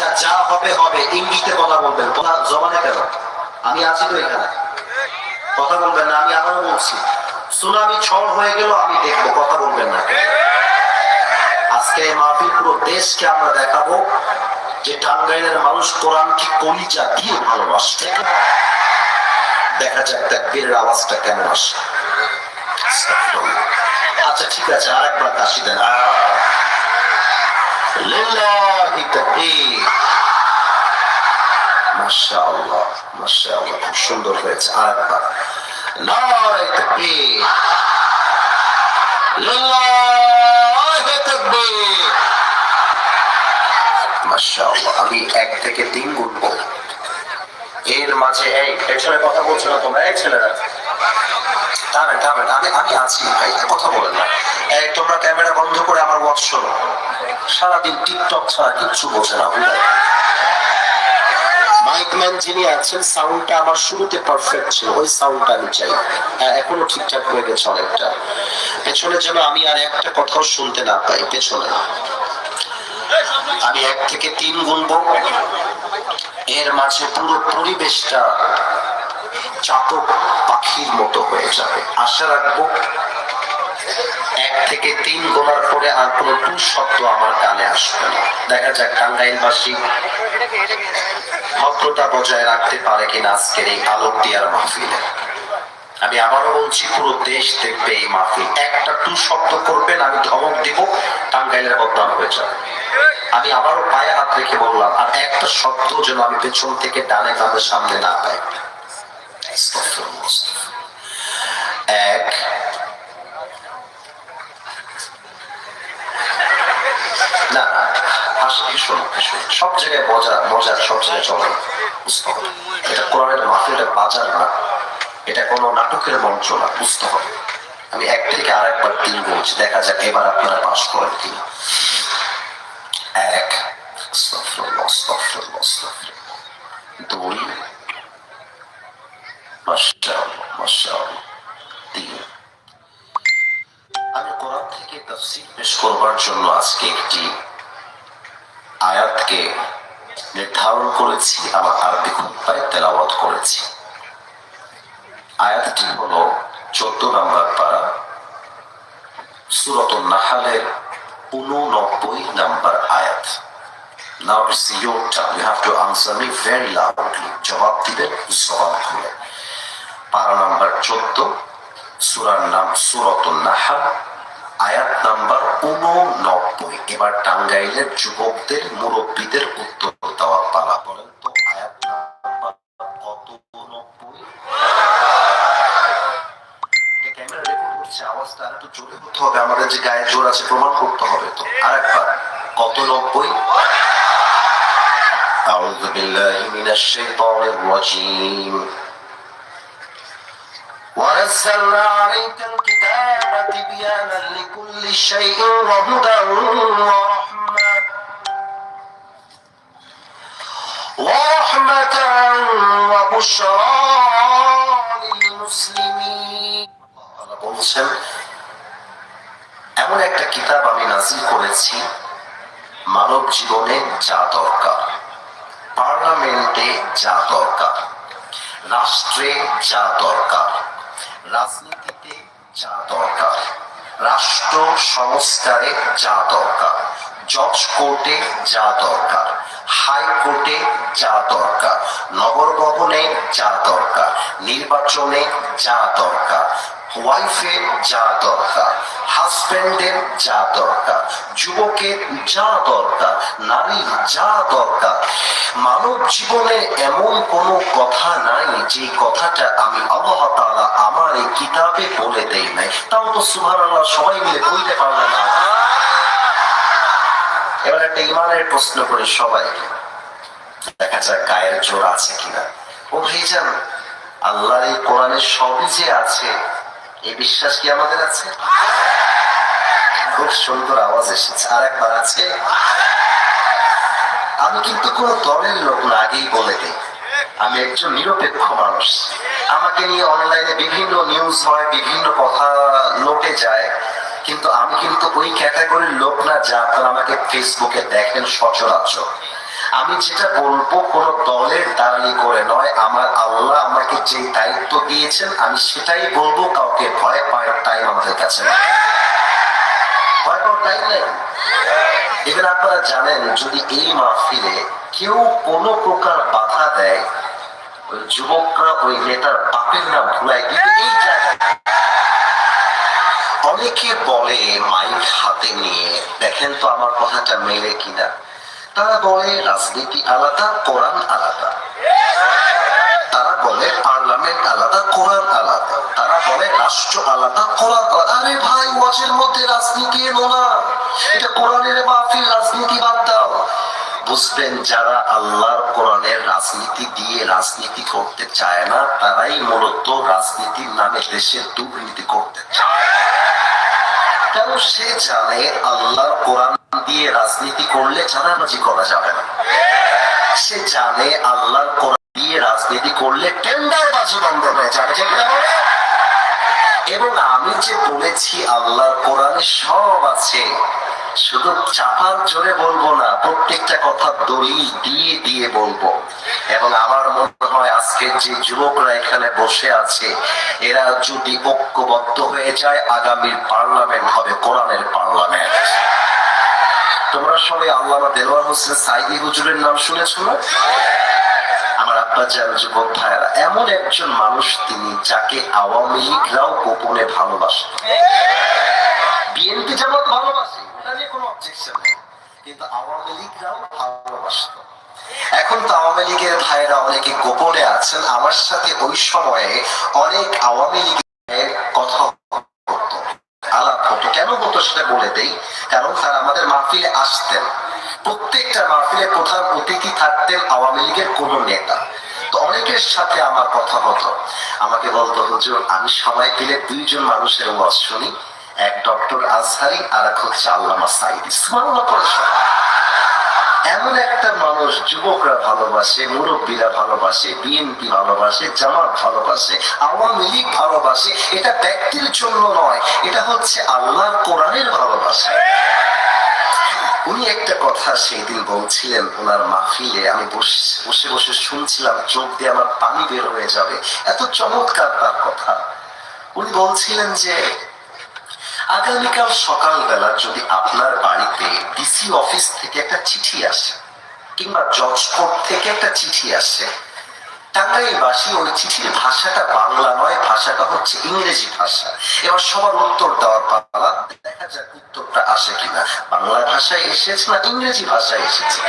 আচ্ছা যা হবে হবে। ইংলিশে কথা বলবেন। কথা জমানে কেন? আমি আছি তো এখানে। কথা বলবেন না, আমি আবারও বলছি। সুনামি ঝড় হয়ে গেল, আমি দেখব, কথা বলবেন না আজকে মাহফিল পুরো দেশকে আমরা দেখাবো যে টাঙ্গাইলের মানুষ কোরআনকে কলিজা দিয়ে ভালোবাসে দেখা যাক তাকবীরের আওয়াজটা কেমন আসে। আচ্ছা ঠিক আছে আর একবার কাশি দেন সুন্দর হয়েছে। আমি এক থেকে তিন গুনবো এর মাঝে এই পেছনে কথা বলছো না তোমরা? এই ছেলেরা। থামেন থামেন আমি আছি, ভাই, কথা বলেন না। তোমরা ক্যামেরা বন্ধ করে আমার ওয়াচ শোনো। সারাদিন টিকটক ছাড়া কিচ্ছু বোঝে না মাইকম্যান যিনি আছেন সাউন্ডটা আমার শুরুতে পারফেক্ট ছিল ওই সাউন্ডটা আমি চাই। হ্যাঁ, এখনও ঠিকঠাক হয়ে গেছে অনেকটা। পেছনে যেন আমি আর একটা কথাও শুনতে না পাই পেছনে। আমি এক থেকে তিন গুনবো। এর মাঝে পুরো পরিবেশটা চাতক পাখির মতো হয়ে যাবে। আশা রাখব এক থেকে তিন গোনার পরে আর কোনো টু শব্দ আমার কানে আসবে না। দেখা যাক টাঙ্গাইলবাসী ভদ্রতা বজায় রাখতে পারে কিনা আজকের এই আলোক দিয়ার মাহফিলে। আমি আবারও বলছি, পুরো দেশ দেখবে এই মাহফিল। একটা টু শব্দ করবেন, আমি ধমক দিব, টাঙ্গাইলের বদনাম হয়ে যাবে। আমি আবারও পায়ে হাত রেখে বললাম, আর একটা শব্দ যেন আমি পেছন থেকে ডানে কাঁধে সামনে না পাই। সব জায়গায় মজা, মজার সব জায়গায় চলে। বুঝতে হবে। এটা কোরআনের মাহফিলটা বাজার না। এটা কোনো নাটকের মঞ্চ না, বুঝতে হবে। আমি এক থেকে আরেকবার তিন বলছি, দেখা যাক এবার আপনারা পাশ করেন কিনা। এক। দুই। তিন। আমি কোরআন থেকে তাফসীর পেশ করবার জন্য আজকে একটি আয়াতকে নির্ধারণ করেছি আমার আরবি খুতবায় তেলাওয়াত করেছি আয়াতটি হলো চোদ্দ নম্বর পারা সুরত নাহালের উননব্বই নম্বর আয়াত Now it's your turn. You have to answer me very loudly. জবাব দিবেন জবাব খুলে পারা নাম্বার চোদ্দ, সুরার নাম সুরত নাহাল আয়াত নাম্বার উননব্বই এবার টাঙ্গাইলের যুবকদের মুরব্বীদের উত্তর দেওয়া পালা বলেন তো আয়াত নাম্বার কত উননব্বই এটা ক্যামেরা রেকর্ড করছে আওয়াজটা আর একটু জোরে হতে হবে আমাদের যে গায়ে জোর আছে প্রমাণ করতে হবে তো আরেকবার কত নব্বই أعوذ بالله من الشيطان الرجيم ونزلنا عليك الكتاب تبيانا لكل شيء وهدى ورحمة ورحمة وبشرى للمسلمين আল্লাহ বলছেন এমন একটা কিতাব আমি নাজিল করেছি মানব জীবনে যা দরকার পার্লামেন্টে যা দরকার রাষ্ট্রে যা দরকার রাজনীতিতে যা দরকার রাষ্ট্র সংস্কারে যা দরকার, জজ কোর্টে যা দরকার হাইকোর্টে যা দরকার নগর ভবনে যা দরকার, নির্বাচনে যা দরকার ওয়াইফের যা দরকার হাজবেন্ডের যা দরকার, যুবকের যা দরকার, নারীর যা দরকার। মানব জীবনে এমন কোনো কথা নাই যে কথাটা আমি আল্লাহ আমার এই কিতাবে বলে দেই নাই। তাও তো সুবহানাল্লাহ সবাই মিলে কইতে পারবে না। এবার একটা ইমানের প্রশ্ন করে সবাই। দেখা যাক গায়ের জোর আছে কিনা। ও ভাইজান, আল্লাহর এই কোরআনের সবই যে আছে এই বিশ্বাস কি আমাদের আছে? খুব সুন্দর আওয়াজ এসেছে আর একবার আছে। আমি কিন্তু কোনো দলের লোক না, আগেই বলে দিই। আমি একজন নিরপেক্ষ মানুষ। আমাকে নিয়ে অনলাইনে বিভিন্ন নিউজ হয়, বিভিন্ন কথা লোটে যায়, কিন্তু আমি কিন্তু ওই ক্যাটাগরির লোক না যা আপনারা আমাকে ফেসবুকে দেখেন সচরাচর। আমি যেটা বলব, কোন দলের দাঁড়িয়ে করে নয়, আমার আল্লাহ আমাকে যে দায়িত্ব দিয়েছেন, আমি সেটাই বলব, কাউকে ভয় পাওয়ার টাইম আমাদের কাছে এবার আপনারা জানেন, যদি এই মাহফিলে কেউ কোনো প্রকার বাধা দেয়, ওই যুবকরা, ওই নেতার বাপের নাম ভুলাই দিবে, এই অনেকে বলে, মাইক হাতে নিয়ে, দেখেন তো আমার কথাটা মেলে কিনা। তারা বলে, রাজনীতি আলাদা, কোরআন আলাদা। তারা বলে, পার্লামেন্ট আলাদা, কোরআন আলাদা। তারা বলে, রাষ্ট্র আলাদা, কোরআন আলাদা। আরে ভাই, ওয়াজের মধ্যে রাজনীতি এলো না। এটা কোরআনের মাহফিল, রাজনীতি বাদ দাও। বুঝবেন, যারা আল্লাহর কোরআনের রাজনীতি দিয়ে রাজনীতি করতে চায় না, তারাই মূলত রাজনীতির নামে দেশের দুর্নীতি করতে চায়। কেন সে জানে আল্লাহর কোরআন দিয়ে রাজনীতি করলে চাঁদাবাজি করা যাবে না। সে জানে আল্লাহর কোরআন দিয়ে রাজনীতি করলে টেন্ডারবাজি বন্ধ হয়ে যাবে, ঠিক এবং আমি যে বলেছি, আল্লাহর কোরআনে সব আছে। শুধু চাপার জোরে বলব না, প্রত্যেকটা কথা দলিল দিয়ে দিয়ে বলব। এবং আমার মনে হয় আজকে যে যুবকরা এখানে বসে আছে, এরা যদি ঐক্যবদ্ধ হয়ে যায়, আগামীর পার্লামেন্ট হবে, কোরআনের পার্লামেন্ট। তোমরা সবাই আল্লামা দেলোয়ার হোসেন সাইদি হুজুরের নাম শুনেছ না? আমার আব্বা যান যুবক ভাইয়েরা, এমন একজন মানুষ তিনি যাকে আওয়ামী লীগরাও গোপনে ভালোবাসত বিএনপি যেমন ভালোবাসে কোনো অবজেকশন নেই। কিন্তু আওয়ামী লীগরাও ভালোবাসত। এখন তো আওয়ামী লীগের ভাইয়েরা অনেকে গোপনে আছেন। আমার সাথে ওই সময়ে অনেক আওয়ামী লীগের কথা আলাপ হতো। কেন হতো সেটা বলে দেই। কারণ তারা আমাদের মাহফিলে আসতেন। প্রত্যেকটা মাহফিলে প্রধান অতিথি থাকতেন আওয়ামী লীগের কোন নেতা। তো অনেকের সাথে আমার কথা হতো। আমাকে বলতো, হুজুর, আমি সবাই মিলে দুইজন মানুষের ওয়াজ শুনি। এক ডক্টর আজহারি আর এক হচ্ছে আল্লামা। এমন একটা মানুষ যুবকরা ভালোবাসে, মুরব্বীরা ভালোবাসে, বিএনপি ভালোবাসে, জামাত ভালোবাসে, আওয়ামী লীগ ভালোবাসে, এটা ব্যক্তির জন্য নয়, এটা হচ্ছে কোরআনের ভালোবাসা। উনি একটা কথা সেই দিন বলছিলেন ওনার মাহফিলে, আমি বসে বসে শুনছিলাম, চোখ দিয়ে আমার পানি বের হয়ে যাবে। এত চমৎকার তার কথা। উনি বলছিলেন যে আগামীকাল সকালবেলা যদি আপনার বাড়িতে ডিসি অফিস থেকে একটা চিঠি আসে, কিংবা জজ কোর্ট থেকে একটা চিঠি আসে, টাঙ্গাইলবাসী ওই চিঠির ভাষাটা বাংলা নয়, ভাষাটা হচ্ছে ইংরেজি ভাষা। এবার সবার উত্তর দেওয়ার পালা, দেখা যাক উত্তরটা আসে কিনা। বাংলা ভাষায় এসেছে না ইংরেজি ভাষায় এসেছে?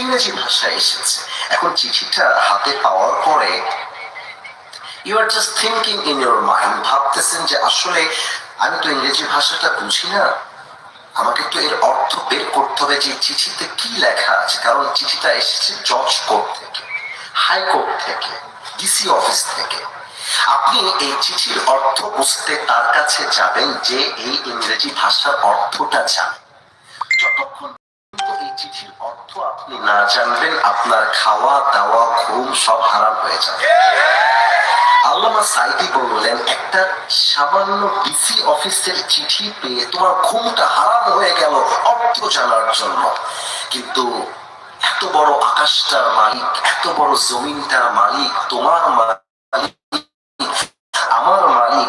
ইংরেজি ভাষায় এসেছে। এখন চিঠিটা হাতে পাওয়ার পরে you are just thinking in your mind ভাবতেছেন যে আসলে আমি তো ইংরেজি ভাষাটা বুঝি না। আমাকে তো এর অর্থ বের করতে হবে যে চিঠিতে কি লেখা আছে। কারণ চিঠিটা এসেছে জজ কোর্ট থেকে হাইকোর্ট থেকে, ডিসি অফিস থেকে। আপনি এই চিঠির অর্থ বুঝতে তার কাছে যাবেন যে এই ইংরেজি ভাষার অর্থটা জানেন। যতক্ষণ এই চিঠির অর্থ আপনি না জানবেন, আপনার খাওয়া, দাওয়া, ঘুম সব হারাম হয়ে যাবে। আল্লামা সাইদি বললেন, একটা সামান্য ডিসি অফিসের চিঠি পেয়ে তোমার ঘুমটা হারাম হয়ে গেল অর্থ জানার জন্য। কিন্তু এত বড় আকাশটার মালিক, এত বড় জমিনটার মালিক, তোমার মালিক, আমার মালিক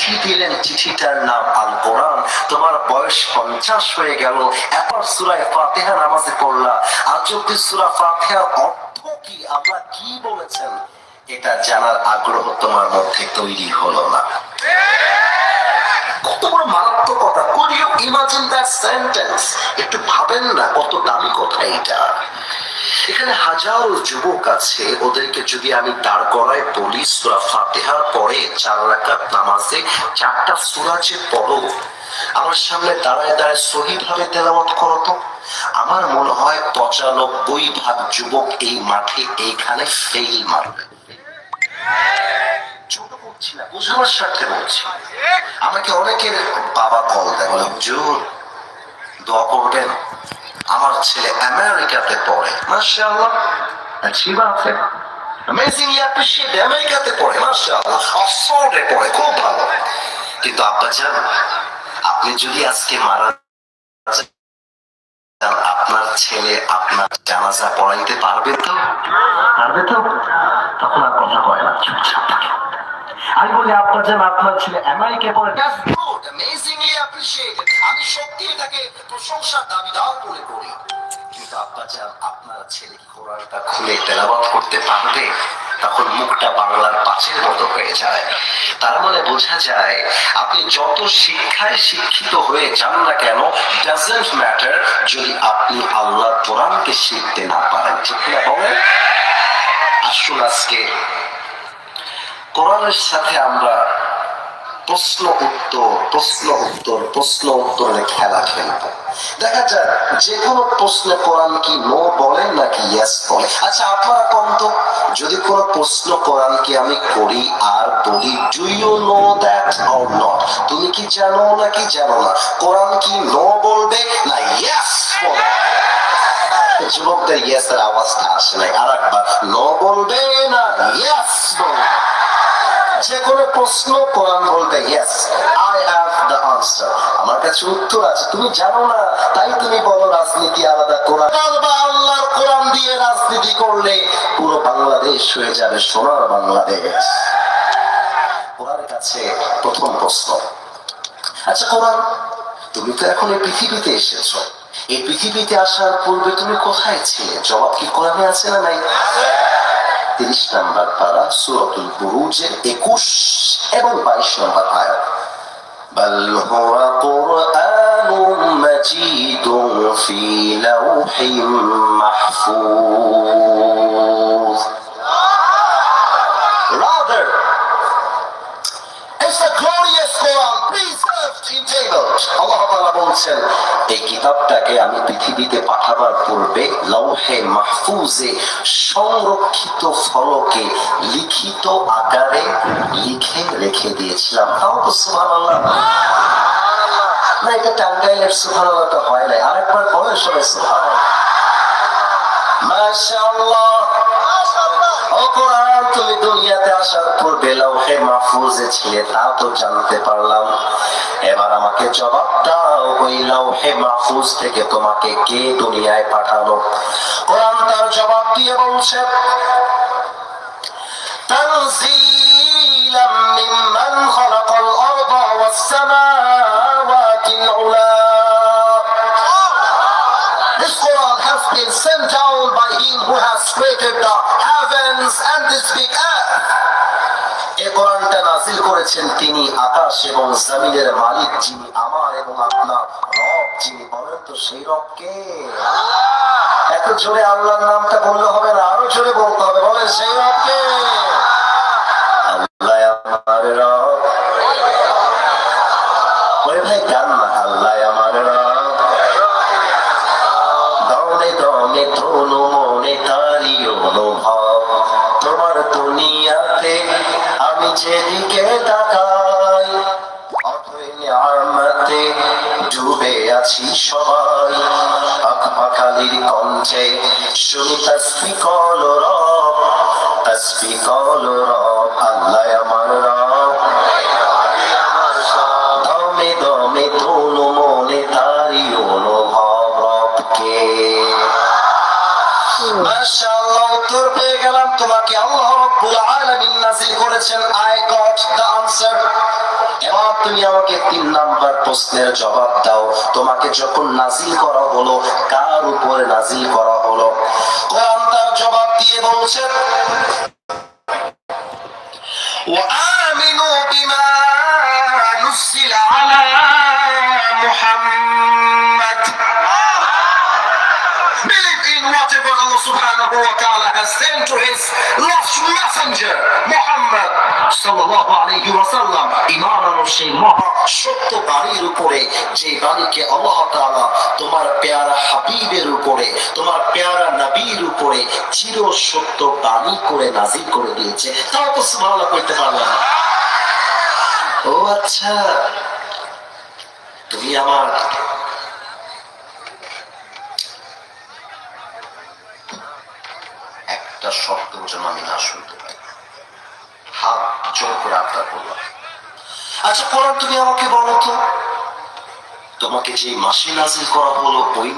চিঠি দিলেন, চিঠিটার নাম আল কোরআন তোমার বয়স পঞ্চাশ হয়ে গেল এবার সুরায় ফাতেহা নামাজে পড়লা। আর যদি সুরা ফাতেহার অর্থ কি? আল্লাহ কি বলেছেন? এটা জানার আগ্রহ তোমার মধ্যে তৈরি হলো না। কত বড় মারাত্মকতা could you imagine that sentence একটু ভাবেন না, কত দামি কথা এটা। এখানে হাজারো যুবক আছে, ওদেরকে যদি আমি দাঁড় করায় বলি, সুরা ফাতেহার পরে চার রাকাত নামাজে চারটা সুরা যে পড়ো, আমার সামনে দাঁড়ায় দাঁড়ায় সহি ভাবে তেলাওয়াত করো তো। আমার মনে হয় পঁচানব্বই ভাগ যুবক এই মাঠে এইখানে ফেল মারবে। বলছি না, বোঝাবার স্বার্থে বলছি। আমাকে অনেকের বাবা কল দেয়, বলে, হুজুর, দোয়া করবেন আমার ছেলে আমেরিকাতে পড়ে। মার্শাল্লাহ অ্যাপ্রিসিয়েট আমেরিকাতে পড়ে মার্শাল্লাহ অক্সফোর্ডে পড়ে, খুব ভালো। কিন্তু আব্বা যান আপনি যদি আজকে মারা আপনার ছেলে আপনার জানাজা পড়াইতে পারবে তো? পারবে তো? তখন আর কথা কয় না, চুপচাপ থাকে। আমি বলি, আপনার যেন আপনার. আমি সত্যি এটাকে করি। কিন্তু আপনার ছেলে কি কোরআনটা খুলে করতে পারবে? তখন মুখটা বাংলার মতো হয়ে যায়। তার মানে বোঝা যায়, আপনি যত শিক্ষায় শিক্ষিত হয়ে যান না কেন ডাজেন্ট ম্যাটার যদি আপনি আল্লাহর কোরআনকে শিখতে না পারেন। ঠিক না বলেন? আসুন আজকে কোরআনের সাথে আমরা প্রশ্ন উত্তর প্রশ্ন উত্তর, প্রশ্ন উত্তরের খেলা খেলব। দেখা যাক যে কোনো প্রশ্নে কোরআন কি নো বলেন নাকি ইয়াস বলে। আচ্ছা আপনারা কম তো? যদি কোনো প্রশ্ন কোরআনকে আমি করি আর বলি do you know that or not তুমি কি জানো নাকি জানো না? কোরআন কি নো বলবে না ইয়াস বলবে? যুবকদের ইয়েস এর আওয়াজটা আসে নাই। আর একবার নো বলবে না ইয়াস বলবে। যে কোনো প্রশ্ন কোরআন বলবে yes I have the answer আমার কাছে উত্তর আছে। তুমি জানো না, তাই তুমি বলো রাজনীতি আলাদা কোরআন। বা আল্লাহর কোরআন দিয়ে রাজনীতি করলে পুরো বাংলাদেশ হয়ে যাবে সোনার বাংলাদেশ। কাছে প্রথম প্রশ্ন। আচ্ছা কোরআন, তুমি তো এখন এই পৃথিবীতে এসেছ। এই পৃথিবীতে আসার পূর্বে তুমি কোথায় ছিলে? জবাব কি কোরআনে আছে না নাই? তিরিশ নাম্বার পারা সুরতুল বুরুজের একুশ এবং বাইশ নম্বর আয়াত بل هو قرآن مجيد في لوح محفوظ Rather, It's a glorious Quran, preserved in tables. আল্লাহ তাআলা বলছেন এই কিতাবটাকে আমি পৃথিবীতে পাঠাবার পূর্বে লৌহে মাহফুজে সংরক্ষিত ফলকে লিখিত আকারে লিখে রেখে দিয়েছিলাম। তাও তো সুবহানাল্লাহ। না এটা টাঙ্গাইলের সুবহানাল্লাহটা হয় নাই। আরেকবার বলেন সবাই সুবহানাল্লাহ। মাশাআল্লাহ। ও ওই দুনিয়াতে আসার পূর্বে লৌহে মাহফুজে ছিলে, তা তো জানতে পারলাম। এবার আমাকে জবাবটা ওই লৌহে মাহফুজ থেকে তোমাকে কে দুনিয়ায় পাঠালো? কোরআন তার জবাব দিয়ে বলছে, তানজিলাম মিম্মান খলাকাল আরদ তিনি আকাশ এবং মালিক যিনি আমার এবং আপনার যিনি বলেন তো সেই কে এত আল্লাহর নামটা বললে হবে না, আরও জোরে বলতে হবে, বলেন সেই রব কে যেদিকে তাকাই অথই নিয়ামতে ডুবে আছি সবাই। পাখালির কণ্ঠে শুনি, তসবি কল রব, তসবি কল রব, আল্লাহ আমার রব। দমে দমে তনু মনে তারি অনুভব রবকে। মাশাআল্লাহ, উত্তর পেয়ে গেলাম। তোমাকে আল্লাহ রাব্বুল আলামিন নাযিল করেছেন এবার তুমি আমাকে তিন নাম্বার প্রশ্নের জবাব দাও তোমাকে যখন নাজিল করা হলো কার উপরে নাজিল করা হলো কোরআন তার জবাব দিয়ে বলছে وآمنوا بما نزل على محمد Believe in whatever Allah subhanahu wa ta'ala has sent to his last messenger, Muhammad sallallahu alayhi wa sallam. সেই মহা সত্য বাণীর উপরে যে বাণীকে আল্লাহ তাআলা তোমার পেয়ারা হাবিবের উপরে তোমার পেয়ারা নবীর উপরে চির সত্য বাণী করে নাজিল করে দিয়েছে তাও তো সুবহানাল্লাহ কইতে পারলাম না ও আচ্ছা তুমি আমার একটা শব্দ যেন আমি না শুনতে পাই হাত জোর করে আপনার করলাম আচ্ছা কোরআন তুমি আমাকে বলো তো, তোমাকে যে মাসে নাজিল করা হলো ওই